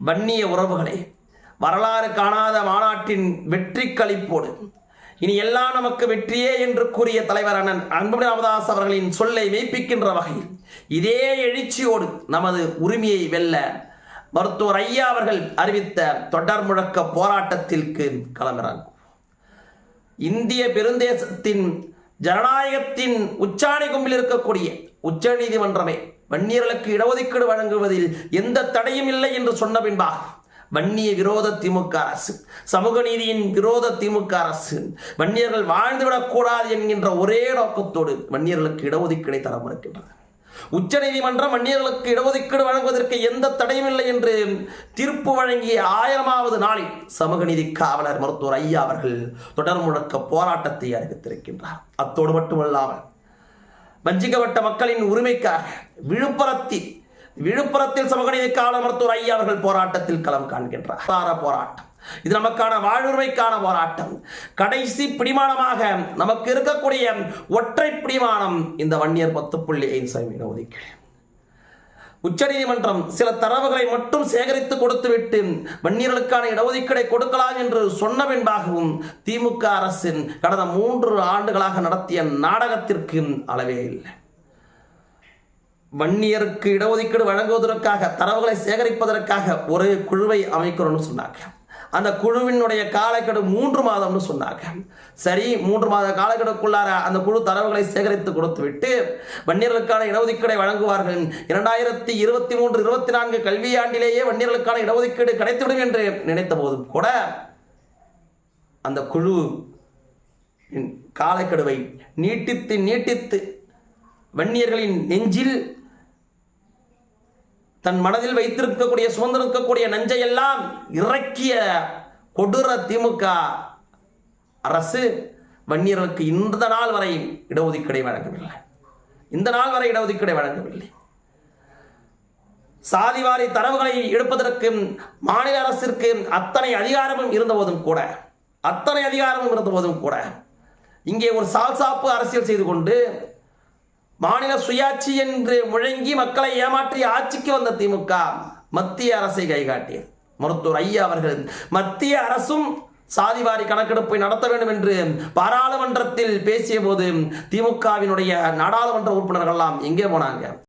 வன்னிய உறவுகளே வரலாறு காணாத மாநாட்டின் வெற்றி கழிப்போடு இனி எல்லாம் நமக்கு வெற்றியே என்று கூறிய தலைவர் அண்ணன் அன்புமணி ராமதாஸ் அவர்களின் சொல்லை மெய்ப்பிக்கின்ற வகையில் இதே எழுச்சியோடு நமது உரிமையை வெல்ல மருத்துவர் ஐயா அவர்கள் அறிவித்த தொடர் முழக்க போராட்டத்திற்கு களமிறங்கும் இந்திய பெருந்தேசத்தின் ஜனநாயகத்தின் உச்சாணி கும்பில் இருக்கக்கூடிய உச்ச நீதிமன்றமே வன்னியர்களுக்கு இடஒதுக்கீடு வழங்குவதில் எந்த தடையும் இல்லை என்று சொன்ன பின்பாக வன்னிய விரோத திமுக அரசு சமூக நீதியின் விரோத திமுக அரசு வன்னியர்கள் வாழ்ந்துவிடக்கூடாது என்கின்ற ஒரே நோக்கத்தோடு வன்னியர்களுக்கு இடஒதுக்கீடை தர மறுக்கின்றது. உச்ச நீதிமன்றம் வன்னியர்களுக்கு இடஒதுக்கீடு வழங்குவதற்கு எந்த தடையும் இல்லை என்று தீர்ப்பு வழங்கிய ஆயிரமாவது நாளில் சமூக நீதி காவலர் மருத்துவர் ஐயா அவர்கள் தொடர் முழக்க போராட்டத்தை அறிவித்திருக்கின்றார். அத்தோடு மட்டுமல்லாமல் வஞ்சிக்கப்பட்ட மக்களின் உரிமைக்காக விழுப்புரத்தில் விழுப்புரத்தில் சமூக நீதி காவலர் மருத்துவர் ஐயா அவர்கள் போராட்டத்தில் களம் காண்கின்றார். போராட்டம். இது நமக்கான வாழ்வுரிமைக்கான போராட்டம். கடைசி பிடிமானமாக நமக்கு இருக்கக்கூடிய ஒற்றை பிடிமானம் இந்த வன்னியர் பத்து புள்ளி ஐந்து சதவீத ஒதுக்கீடு. உச்சநீதிமன்றம் சில தரவுகளை மட்டும் சேகரித்து கொடுத்துவிட்டு வன்னியர்களுக்கான இடஒதுக்கீடை கொடுக்கலாம் என்று சொன்ன பின்பாகவும் திமுக அரசின் கடந்த மூன்று ஆண்டுகளாக நடத்திய நாடகத்திற்கு அளவே இல்லை. வன்னியருக்கு இடஒதுக்கீடு வழங்குவதற்காக தரவுகளை சேகரிப்பதற்காக ஒரு குழுவை அமைக்கிறோம்னு சொன்னாங்க. அந்த குழுவினுடைய காலக்கெடு மூன்று மாதம்னு சொன்னாங்க. சரி மூன்று மாத காலக்கெடுக்குள்ளார அந்த குழு தரவுகளை சேகரித்து கொடுத்து விட்டு வன்னியர்களுக்கான இடஒதுக்கீடை வழங்குவார்கள். இரண்டாயிரத்தி இருபத்தி மூன்று இருபத்தி நான்கு கல்வியாண்டிலேயே வன்னியர்களுக்கான இடஒதுக்கீடு கிடைத்துவிடும் என்று நினைத்த போதும் கூட அந்த குழு காலக்கெடுவை நீட்டித்து நீட்டித்து வன்னியர்களின் நெஞ்சில் தன் மனதில் வைத்திருக்கக்கூடிய சுதந்திரம் இருக்கக்கூடிய நஞ்சையெல்லாம் இறக்கிய கொடூர திமுக அரசு வன்னியர்களுக்கு இந்த நாள் வரை இடஒதுக்கீடை வழங்கவில்லை. இந்த நாள் வரை இடஒதுக்கீடை வழங்கவில்லை. சாதிவாரி தரவுகளை எடுப்பதற்கு மாநில அரசிற்கு அத்தனை அதிகாரமும் இருந்தபோதும் கூட அத்தனை அதிகாரமும் இருந்தபோதும் கூட இங்கே ஒரு சால்சாப்பு அரசியல் செய்து கொண்டு மாநில சுயாட்சி என்று முழங்கி மக்களை ஏமாற்றி ஆட்சிக்கு வந்த திமுக மத்திய அரசை கைகாட்டியது. மருத்துவர் ஐயா அவர்கள் மத்திய அரசும் சாதிவாரி கணக்கெடுப்பை நடத்த வேண்டும் என்று பாராளுமன்றத்தில் பேசிய போது திமுகவினுடைய நாடாளுமன்ற உறுப்பினர்கள்லாம் எங்கே போனாங்க?